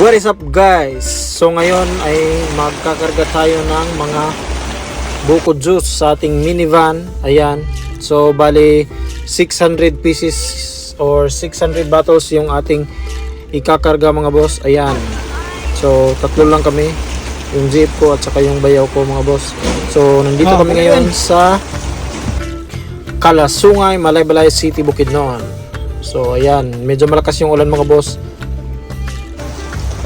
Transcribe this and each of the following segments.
What is up guys? So ngayon ay magkakarga tayo ng mga buko juice sa ating minivan. Ayan. So bali 600 pieces or 600 bottles yung ating ikakarga mga boss. Ayan. So tatlo lang kami. Yung jeep ko at saka yung bayaw ko mga boss. So nandito kami ngayon sa Kalasungay, Malaybalay City, Bukidnon. So ayan, medyo malakas yung ulan mga boss.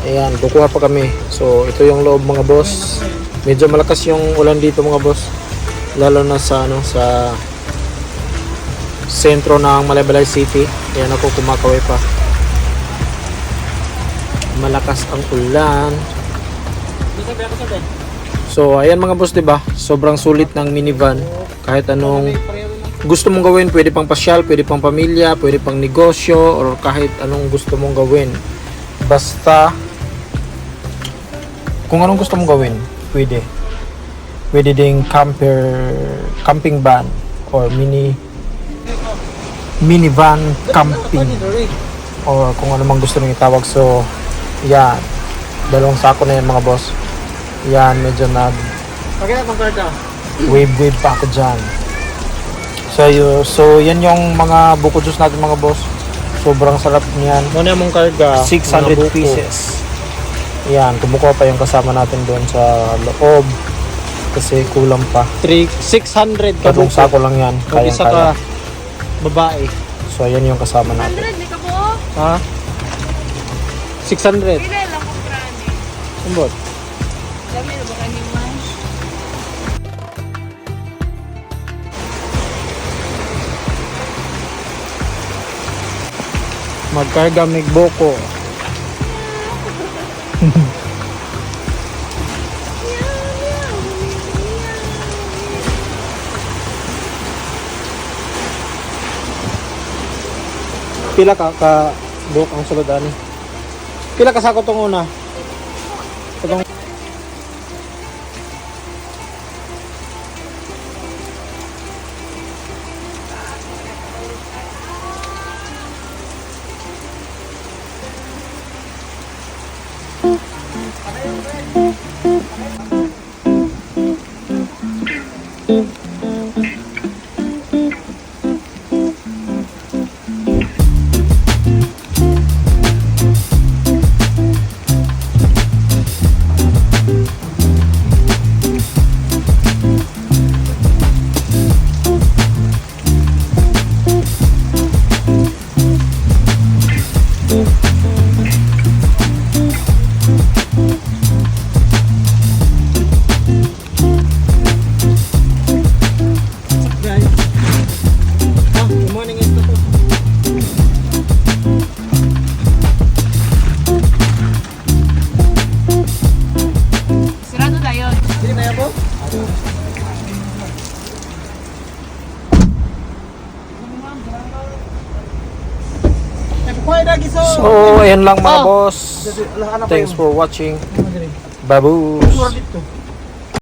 Ayan, kukuha pa kami. So, ito yung loob mga boss. Medyo malakas yung ulan dito mga boss. Lalo na sa ano sa sentro ng Malaybalay City. Ayan ako kumakaway pa. Malakas ang ulan. So, ayan mga boss, 'di ba? Sobrang sulit ng minivan. Kahit anong gusto mong gawin, pwede pang pasyal, pwede pang pamilya, pwede pang negosyo, or kahit anong gusto mong gawin. Basta kung anong gusto mong gawin, pwede. Pwede ding camper, camping van or mini minivan camping or kung ano mang gusto nyo itawag. So, yan. Dalawang sako na yan mga boss. Yan, medyo nag wave wave pa ako dyan. So, yun, so yan yung mga buko juice natin mga boss. Sobrang sarap niyan. Muna mong karga. 600 pieces. Yan, kumukuha pa yung kasama natin doon sa loob. Kasi kulang pa. 3, 600 ka Tatlong buko. sako lang yan. Kaya isa kaya. ka babae. So, yan yung kasama natin. 100 ni ka po. Ha? 600. Pila lang kong krani. Sumbot. Dami na ba kani man? Magkarga mig buko. Pila ka ka buhok ang sulod ani? Pila ka sako tong una? Itong guys. So, ayan lang mga Ah. boss. Thanks for watching. Dito.